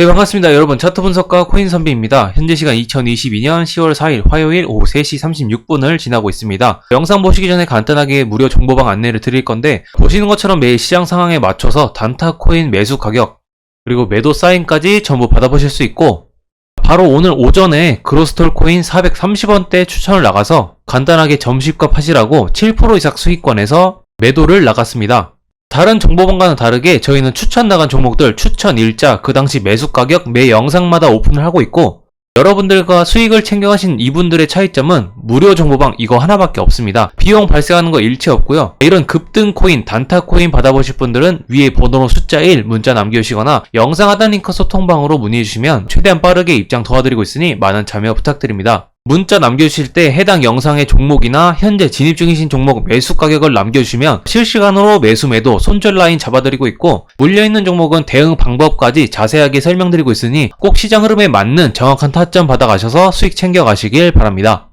네, 반갑습니다. 여러분. 차트 분석가 코인 선비입니다. 현재 시간 2022년 10월 4일 화요일 오후 3시 36분을 지나고 있습니다. 영상 보시기 전에 간단하게 무료 정보방 안내를 드릴 건데, 보시는 것처럼 매일 시장 상황에 맞춰서 단타 코인 매수 가격, 그리고 매도 사인까지 전부 받아보실 수 있고, 바로 오늘 오전에 그로스톨 코인 430원대 추천을 나가서 간단하게 점심값 하시라고 7% 이상 수익권에서 매도를 나갔습니다. 다른 정보방과는 다르게 저희는 추천 나간 종목들 추천 일자 그 당시 매수 가격 매 영상마다 오픈을 하고 있고 여러분들과 수익을 챙겨가신 이분들의 차이점은 무료 정보방 이거 하나밖에 없습니다. 비용 발생하는 거 일체 없고요. 이런 급등 코인, 단타 코인 받아보실 분들은 위에 번호로 숫자 1 문자 남겨주시거나 영상 하단 링크 소통방으로 문의해주시면 최대한 빠르게 입장 도와드리고 있으니 많은 참여 부탁드립니다. 문자 남겨주실 때 해당 영상의 종목이나 현재 진입 중이신 종목 매수 가격을 남겨주시면 실시간으로 매수 매도 손절 라인 잡아드리고 있고 물려있는 종목은 대응 방법까지 자세하게 설명드리고 있으니 꼭 시장 흐름에 맞는 정확한 타점 받아가셔서 수익 챙겨가시길 바랍니다.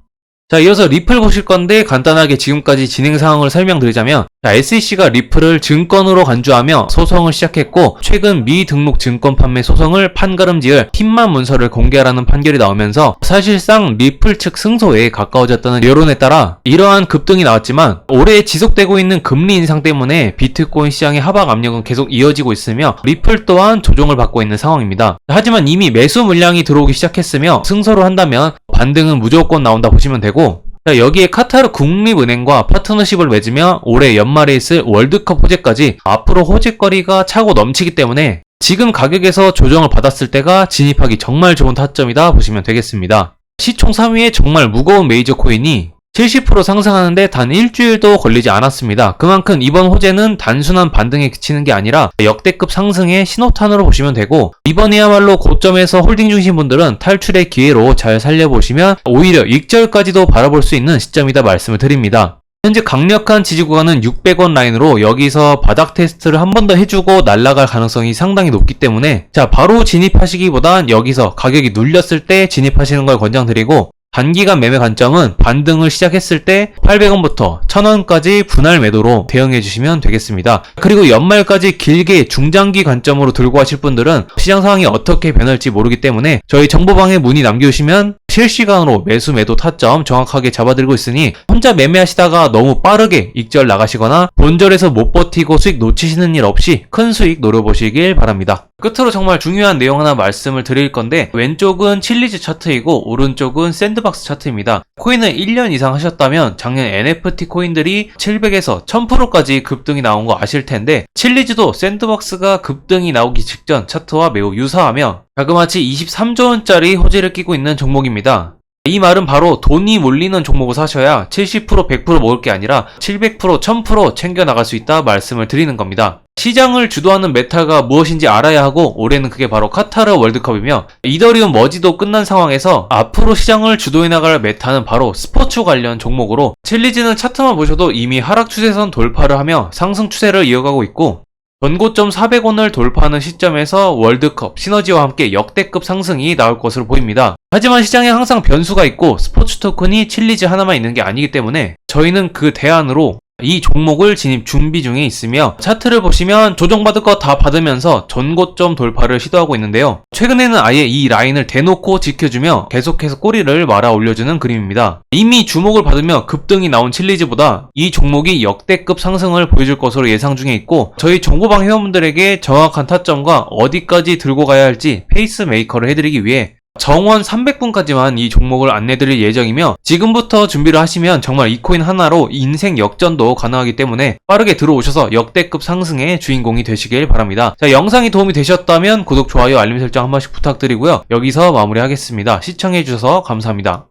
자, 이어서 리플 보실 건데 간단하게 지금까지 진행 상황을 설명드리자면 자, SEC가 리플을 증권으로 간주하며 소송을 시작했고 최근 미등록 증권 판매 소송을 판가름지을 힘만 문서를 공개하라는 판결이 나오면서 사실상 리플 측 승소에 가까워졌다는 여론에 따라 이러한 급등이 나왔지만 올해 지속되고 있는 금리 인상 때문에 비트코인 시장의 하락 압력은 계속 이어지고 있으며 리플 또한 조정을 받고 있는 상황입니다. 하지만 이미 매수 물량이 들어오기 시작했으며 승소를 한다면 반등은 무조건 나온다 보시면 되고 자, 여기에 카타르 국립은행과 파트너십을 맺으며 올해 연말에 있을 월드컵 호재까지 앞으로 호재거리가 차고 넘치기 때문에 지금 가격에서 조정을 받았을 때가 진입하기 정말 좋은 타점이다 보시면 되겠습니다. 시총 3위의 정말 무거운 메이저 코인이 70% 상승하는데 단 일주일도 걸리지 않았습니다. 그만큼 이번 호재는 단순한 반등에 그치는 게 아니라 역대급 상승의 신호탄으로 보시면 되고 이번이야말로 고점에서 홀딩 중이신 분들은 탈출의 기회로 잘 살려보시면 오히려 익절까지도 바라볼 수 있는 시점이다 말씀을 드립니다. 현재 강력한 지지 구간은 600원 라인으로 여기서 바닥 테스트를 한 번 더 해주고 날아갈 가능성이 상당히 높기 때문에 자 바로 진입하시기보단 여기서 가격이 눌렸을 때 진입하시는 걸 권장드리고 단기간 매매 관점은 반등을 시작했을 때 800원부터 1000원까지 분할 매도로 대응해 주시면 되겠습니다. 그리고 연말까지 길게 중장기 관점으로 들고 가실 분들은 시장 상황이 어떻게 변할지 모르기 때문에 저희 정보방에 문의 남겨주시면 실시간으로 매수 매도 타점 정확하게 잡아드리고 있으니 혼자 매매하시다가 너무 빠르게 익절 나가시거나 본절에서 못 버티고 수익 놓치시는 일 없이 큰 수익 노려보시길 바랍니다. 끝으로 정말 중요한 내용 하나 말씀을 드릴 건데 왼쪽은 칠리즈 차트이고 오른쪽은 샌드박스 차트입니다. 코인을 1년 이상 하셨다면 작년 NFT 코인들이 700에서 1000%까지 급등이 나온 거 아실 텐데 칠리즈도 샌드박스가 급등이 나오기 직전 차트와 매우 유사하며 자그마치 23조 원짜리 호재를 끼고 있는 종목입니다. 이 말은 바로 돈이 몰리는 종목을 사셔야 70% 100% 먹을 게 아니라 700% 1000% 챙겨 나갈 수 있다 말씀을 드리는 겁니다. 시장을 주도하는 메타가 무엇인지 알아야 하고 올해는 그게 바로 카타르 월드컵이며 이더리움 머지도 끝난 상황에서 앞으로 시장을 주도해 나갈 메타는 바로 스포츠 관련 종목으로 칠리즈는 차트만 보셔도 이미 하락 추세선 돌파를 하며 상승 추세를 이어가고 있고 전고점 400원을 돌파하는 시점에서 월드컵 시너지와 함께 역대급 상승이 나올 것으로 보입니다. 하지만 시장에 항상 변수가 있고 스포츠 토큰이 칠리즈 하나만 있는 게 아니기 때문에 저희는 그 대안으로 이 종목을 진입 준비 중에 있으며 차트를 보시면 조정받을 거다 받으면서 전고점 돌파를 시도하고 있는데요. 최근에는 아예 이 라인을 대놓고 지켜주며 계속해서 꼬리를 말아 올려주는 그림입니다. 이미 주목을 받으며 급등이 나온 칠리즈보다 이 종목이 역대급 상승을 보여줄 것으로 예상 중에 있고 저희 정보방 회원분들에게 정확한 타점과 어디까지 들고 가야 할지 페이스메이커를 해드리기 위해 정원 300분까지만 이 종목을 안내드릴 예정이며 지금부터 준비를 하시면 정말 이 코인 하나로 인생 역전도 가능하기 때문에 빠르게 들어오셔서 역대급 상승의 주인공이 되시길 바랍니다. 자, 영상이 도움이 되셨다면 구독, 좋아요, 알림 설정 한 번씩 부탁드리고요. 여기서 마무리하겠습니다. 시청해주셔서 감사합니다.